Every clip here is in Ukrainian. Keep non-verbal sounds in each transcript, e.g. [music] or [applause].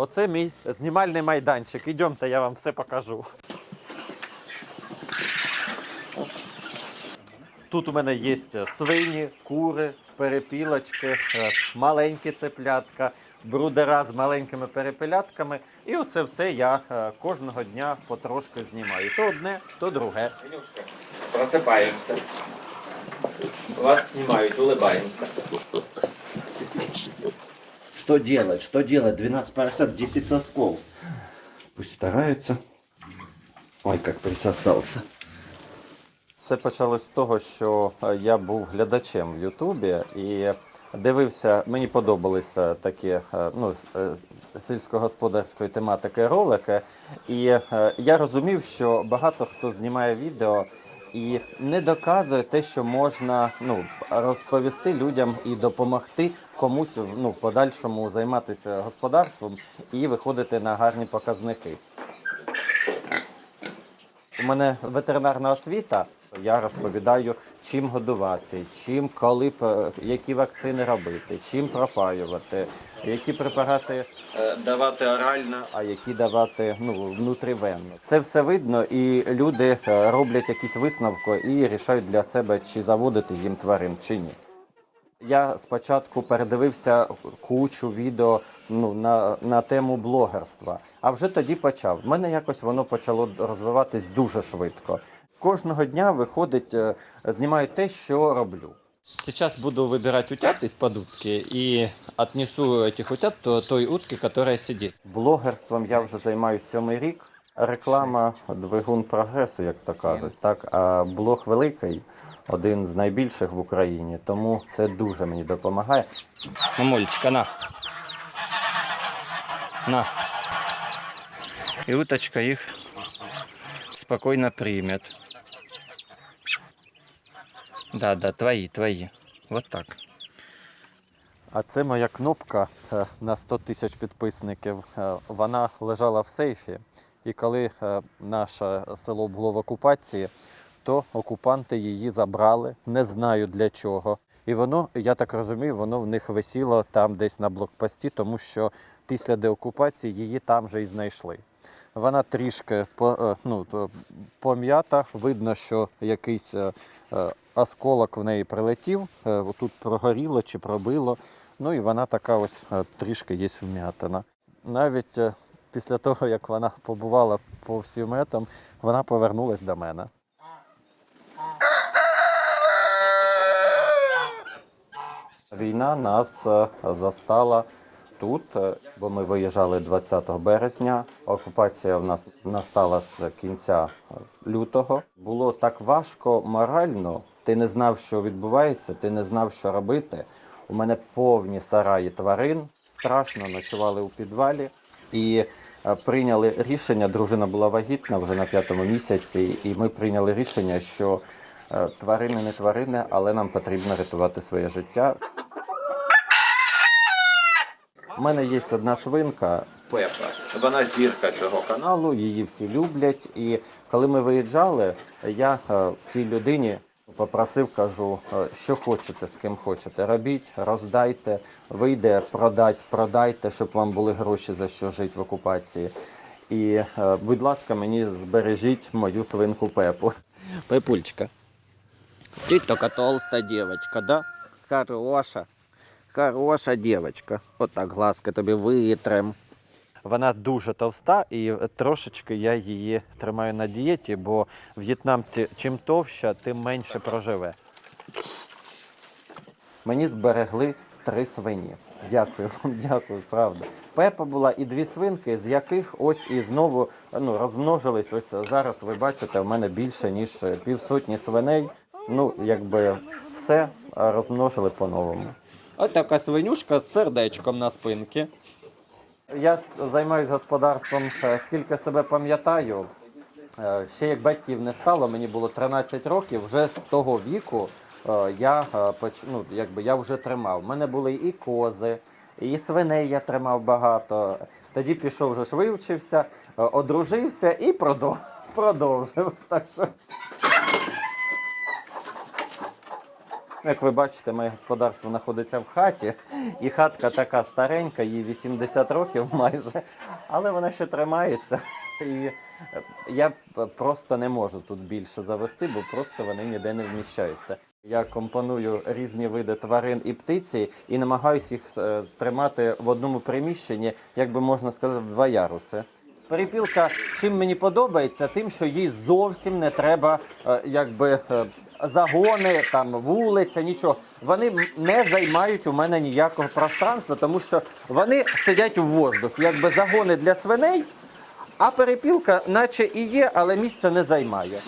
Оце мій знімальний майданчик. Ідемте, я вам все покажу. Тут у мене є свині, кури, перепілочки, е, маленькі цеплятка, брудера з маленькими перепелятками. І оце все я е, кожного дня потрошки знімаю. То одне, то друге. Ванюшка, просыпаемся. Вас снимают, улыбаемся. Что делать? Что делать? 12 поросят, 10 сосков. Пусть стараются. Ой, как присосался. Все почалось з того, що е, я був глядачем в Ютубі і дивився, мені подобалися такі е, ну, е, сільськогосподарської тематики ролики. І я розумів, що багато хто знімає відео і не доказує те, що можна ну, розповісти людям і допомогти комусь ну, в подальшому займатися господарством і виходити на гарні показники. У мене ветеринарна освіта. Я розповідаю, чим годувати, чим, коли, які вакцини робити, чим пропаювати, які препарати е, давати орально, а які давати ну, внутрівенно. Це все видно, і люди е, роблять якісь висновки і рішають для себе, чи заводити їм тварин, чи ні. Я спочатку передивився кучу відео ну, на, на тему блогерства, а вже тоді почав. В мене якось воно почало розвиватись дуже швидко. Кожного дня виходить, е, знімаю те, що роблю. Сейчас буду выбирать утят из-под утки и отнесу этих утят до той утки, которая сидит. Блогерством я вже займаюся сьомий рік. Реклама двигун прогресу, як то кажуть. Так, а блог великий, один з найбільших в Україні, тому це дуже мені допомагає. Мамулечка, на. На. И уточка их спокойно примет. Да, да, твои, твои. Вот так. А це моя кнопка е, на 100 тисяч підписників. Е, Вона лежала в сейфі. І коли е, наше село було в окупації, то окупанти її забрали. Не знаю для чого. І воно, я так розумію, воно в них висіло там десь на блокпості, тому що після деокупації її там же і знайшли. Вона трішки е, ну, пом'ята. Видно, що якийсь е, е, осколок в неї прилетів, тут прогоріло чи пробило. Ну і вона така ось трішки є вм'ятина. Навіть після того, як вона побувала по всім етам, вона повернулась до мене. Війна нас застала тут, е, бо ми виїжджали 20 березня. Окупація в нас настала з кінця лютого. Було так важко морально. Ти не знав, що відбувається, ти не знав, що робити. У мене повні сараї тварин. Страшно ночували у підвалі і е, прийняли рішення. Дружина була вагітна вже на п'ятому місяці, і ми прийняли рішення, що е, тварини не тварини, але нам потрібно рятувати своє життя. У мене є одна свинка Пепа. Вона зірка цього каналу, її всі люблять. І коли ми виїжджали, я е, тій людині попросив, кажу, е, що хочете, з ким хочете. Робіть, роздайте, вийде, продать, продайте, щоб вам були гроші за що жити в окупації. І, е, будь ласка, мені збережіть мою свинку Пепу. Пепульчика. Ты только толстая девочка, да? Хороша. Хороша дівчинка. Отак глазки тобі витрем. Вона дуже товста, і трошечки я її тримаю на дієті, бо в'єтнамці чим товща, тим менше проживе. Мені зберегли три свині. Дякую вам, [laughs] дякую, правда. Пепа була і дві свинки, з яких ось і знову ну, розмножились. Ось зараз ви бачите, в мене більше, ніж півсотні свиней. Ну, якби все розмножили по-новому. Ось така свинюшка з сердечком на спинці. Я займаюся господарством, е, скільки себе пам'ятаю. Е, Ще як батьків не стало, мені було 13 років. Вже з того віку е, я ну, якби я вже тримав. У мене були і кози, і свиней я тримав багато. Тоді пішов вже ж вивчився, одружився і продов- [laughs] продовжив. Так що Як ви бачите, моє господарство знаходиться в хаті, і хатка така старенька, їй 80 років майже, але вона ще тримається. І е, я просто не можу тут більше завести, бо просто вони ніде не вміщаються. Я компоную різні види тварин і птиці і намагаюся їх е, тримати в одному приміщенні, як би можна сказати, два яруси. Перепілка чим мені подобається, тим, що їй зовсім не треба е, якби. Загони, там вулиця, нічого. Вони не займають у мене ніякого пространства, тому що вони сидять у воздухі, якби загони для свиней, а перепілка, наче і є, але місця не займає.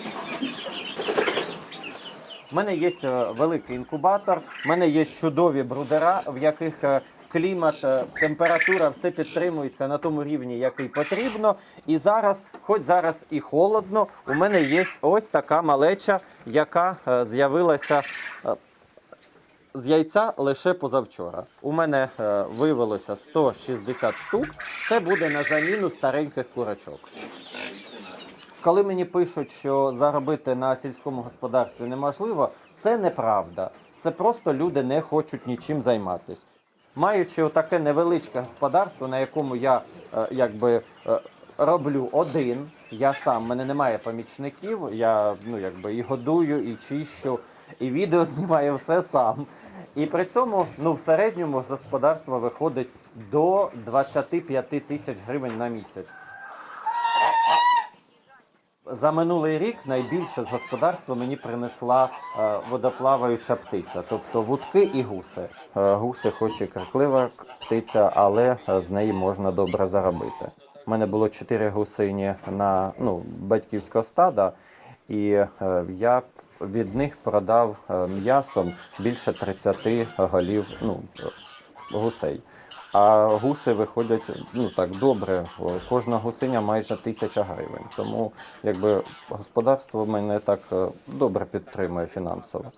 У мене є е, великий інкубатор, в мене є чудові брудера, в яких е, клімат, е, температура, все підтримується на тому рівні, який потрібно. І зараз, хоч зараз і холодно, у мене є ось така малеча, яка е, з'явилася е, з яйця лише позавчора. У мене виявилося 160 штук. Це буде на заміну стареньких курочок. Коли мені пишуть, що заробити на сільському господарстві неможливо, це неправда. Це просто люди не хочуть нічим займатися. Маючи таке невеличке господарство, на якому я е, якби е, роблю один, я сам, мене немає помічників, я ну якби і годую, і чищу, і відео [laughs] знімаю все сам. І при цьому ну, в середньому з господарства виходить до 25 тисяч гривень на місяць. За минулий рік найбільше з господарства мені принесла е, водоплаваюча птиця, тобто вудки і гуси. Е, гуси, хоч і криклива птиця, але е, з неї можна добре заробити. У мене було чотири гусині на ну, батьківського стада, і я від них продав м'ясом більше 30 голів ну, гусей. А гуси виходять ну так добре. Кожна гусиня майже тисяча гривень. Тому якби господарство мене так е, добре підтримує фінансово.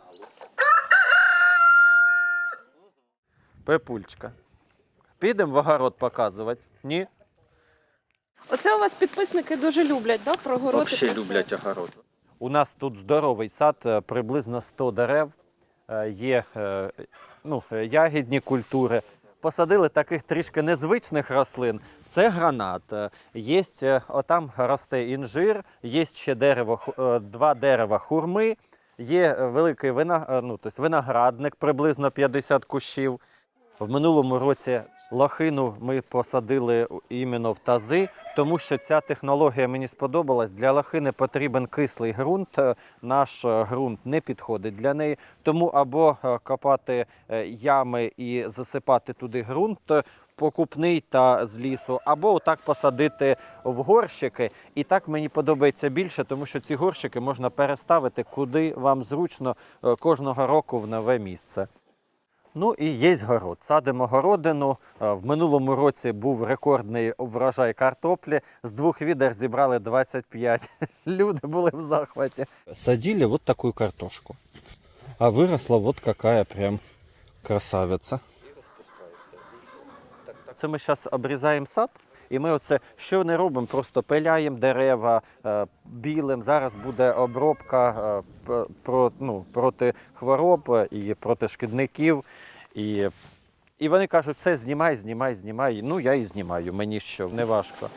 Пепульчка. Підемо в огород показувати? Ні? Оце у вас підписники дуже люблять, да? Про городи Взагалі люблять огород. У нас тут здоровий сад, е, приблизно 100 дерев. Е, Є ну, ягідні культури. Посадили таких трішки незвичних рослин. Це гранат. Є е, отам росте інжир, є ще дерево, е, два дерева хурми, є великий е, ну, тобто виноградник, приблизно 50 кущів. В минулому році лохину ми посадили іменно в тази, тому що ця технологія мені сподобалась. Для лохини потрібен кислий ґрунт. е, Наш е, ґрунт не підходить для неї. Тому або е, копати ями і засипати туди ґрунт. Покупний та з лісу, або отак посадити в горщики. І так мені подобається більше, тому що ці горщики можна переставити куди вам зручно кожного року в нове місце. Ну і є город. Садимо городину. Е, В минулому році був рекордний врожай картоплі. З двох відер зібрали 25. [laughs] Люди були в захваті. Садили вот таку картошку. А виросла вот какая прям красавиця. Це ми зараз обрізаємо сад. І ми оце що не робимо, просто пиляємо дерева е, білим. Зараз буде обробка е, про, ну, проти хвороб і проти шкідників. І, і вони кажуть, все знімай, знімай, знімай. Ну я і знімаю, мені що, не важко.